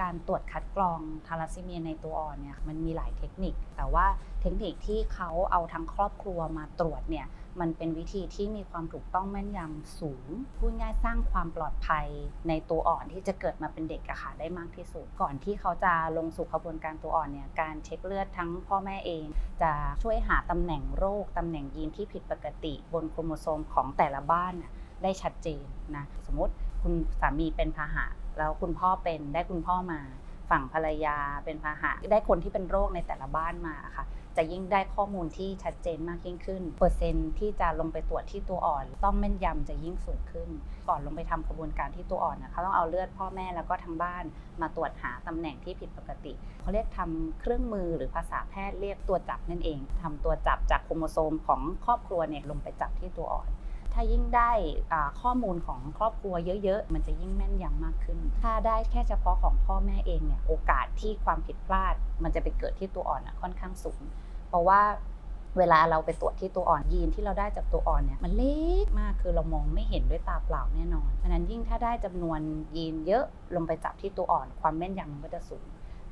การตรวจคัดกรองทาลัสซีเมียในตัวอ่อนเนี่ยมันมีหลายเทคนิค แต่ว่าเทคนิคที่เขาเอาทั้งครอบครัวมาตรวจเนี่ยมันเป็นวิธีที่มีความถูกต้องแม่นยำสูงพูดง่ายสร้างความปลอดภัยในตัวอ่อนที่จะเกิดมาเป็นเด็กอะค่ะได้มากที่สุด ก่อนที่เขาจะลงสู่กระบวนการตัวอ่อนเนี่ยการเช็คเลือดทั้งพ่อแม่เอง จะช่วยหาตำแหน่งโรคตำแหน่งยีนที่ผิดปกติ บนโครโมโซมของแต่ละบ้านได้ชัดเจนนะสมมติ คุณสามีเป็นพาหะ แล้วคุณพ่อเป็นได้คุณพ่อมา ฝั่งภรรยาเป็นพาหะ ได้คนที่เป็นโรคในแต่ละบ้านมาค่ะ จะยิ่งได้ข้อมูลที่ชัดเจนมากยิ่งขึ้น เปอร์เซ็นต์ที่จะลงไปตรวจที่ตัวอ่อน ต้องแม่นยำจะยิ่งสูงขึ้น ก่อนลงไปทำกระบวนการที่ตัวอ่อนนะเขาต้องเอาเลือดพ่อแม่แล้วก็ทางบ้านมาตรวจหาตำแหน่งที่ผิดปกติเขาเรียกทำเครื่องมือหรือภาษาแพทย์เรียกตัวจับนั่นเองทำตัวจับจากโครโมโซมของครอบครัวเนี่ยลงไปจับที่ตัวอ่อน ถ้ายิ่งได้ข้อมูลของครอบครัวเยอะๆ มันจะยิ่งแม่นยำมากขึ้น ถ้าได้แค่เฉพาะของพ่อแม่เองเนี่ยโอกาสที่ความผิดพลาด มันจะไปเกิดที่ตัวอ่อนอะค่อนข้างสูง เพราะว่าเวลาเราไปตรวจที่ตัวอ่อนยีนที่เราได้จากตัวอ่อนเนี่ยมันเล็กมากคือเรามองไม่เห็นด้วยตาเปล่าแน่นอนเพราะฉะนั้นยิ่งถ้าได้จำนวนยีนเยอะลงไปจับที่ตัวอ่อน ความแม่นยำมันก็จะสูง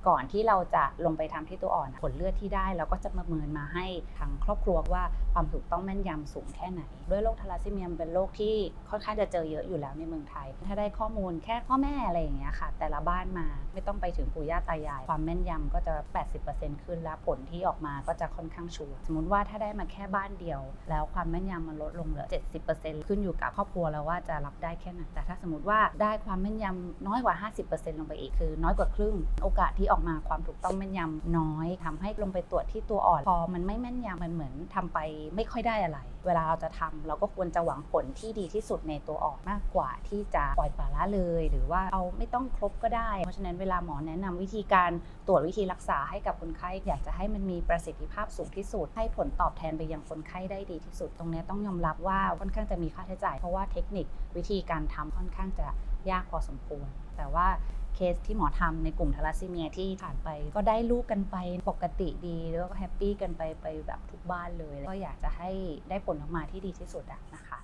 ก่อนที่เราจะลงไปทำที่ตัวอ่อนผลเลือดที่ได้เราก็จะประเมินมาให้ทางครอบครัวว่าความถูกต้องแม่นยำสูงแค่ไหน ด้วยโรคทาลัสซีเมียมเป็นโรคที่ค่อนข้างจะเจอเยอะอยู่แล้วในเมืองไทย ถ้าได้ข้อมูลแค่พ่อแม่อะไรอย่างเงี้ยค่ะ แต่ละบ้านมาไม่ต้องไปถึงปู่ย่าตายาย ความแม่นยำก็จะ 80%ขึ้นแล้วผลที่ออกมาก็จะค่อนข้างชัวร์สมมติว่าถ้าได้มาแค่บ้านเดียว แล้วความแม่นยำมันลดลงเหลือ 70%ขึ้นอยู่กับครอบครัวแล้วว่าจะรับได้แค่ไหนแต่ถ้าสมมติว่าได้ความแม่นยำน้อยกว่า 50%ลงไปอีกคือ น้อยกว่าครึ่งโอกาสที่ออกมาความถูกต้องแม่นยำน้อยทำให้ลงไปตรวจที่ตัวอ่อนพอมันไม่แม่นยำมันเหมือนทำไปไม่ค่อยได้อะไร เวลาเราจะทำเราก็ควรจะหวังผลที่ดีที่สุดในตัวอ่อนมากกว่าที่จะปล่อยปละละเลย หรือว่าเอาไม่ต้องครบก็ได้ เพราะฉะนั้นเวลาหมอแนะนำวิธีการตรวจวิธีรักษาให้กับคนไข้อยากจะให้มันมีประสิทธิภาพสูงที่สุด ให้ผลตอบแทนไปยังคนไข้ได้ดีที่สุด ตรงนี้ต้องยอมรับว่าค่อนข้างจะมีค่าใช้จ่าย เพราะว่าเทคนิควิธีการทำค่อนข้างจะยากพอสมควร แต่ว่า เคสที่หมอทำในกลุ่มทาลัสซีเมียที่ผ่านไป ก็ได้ลูกกันไปปกติดีแล้วก็แฮปปี้กันไปไปแบบทุกบ้านเลย ก็อยากจะให้ได้ผลออกมาที่ดีที่สุดะนะคะ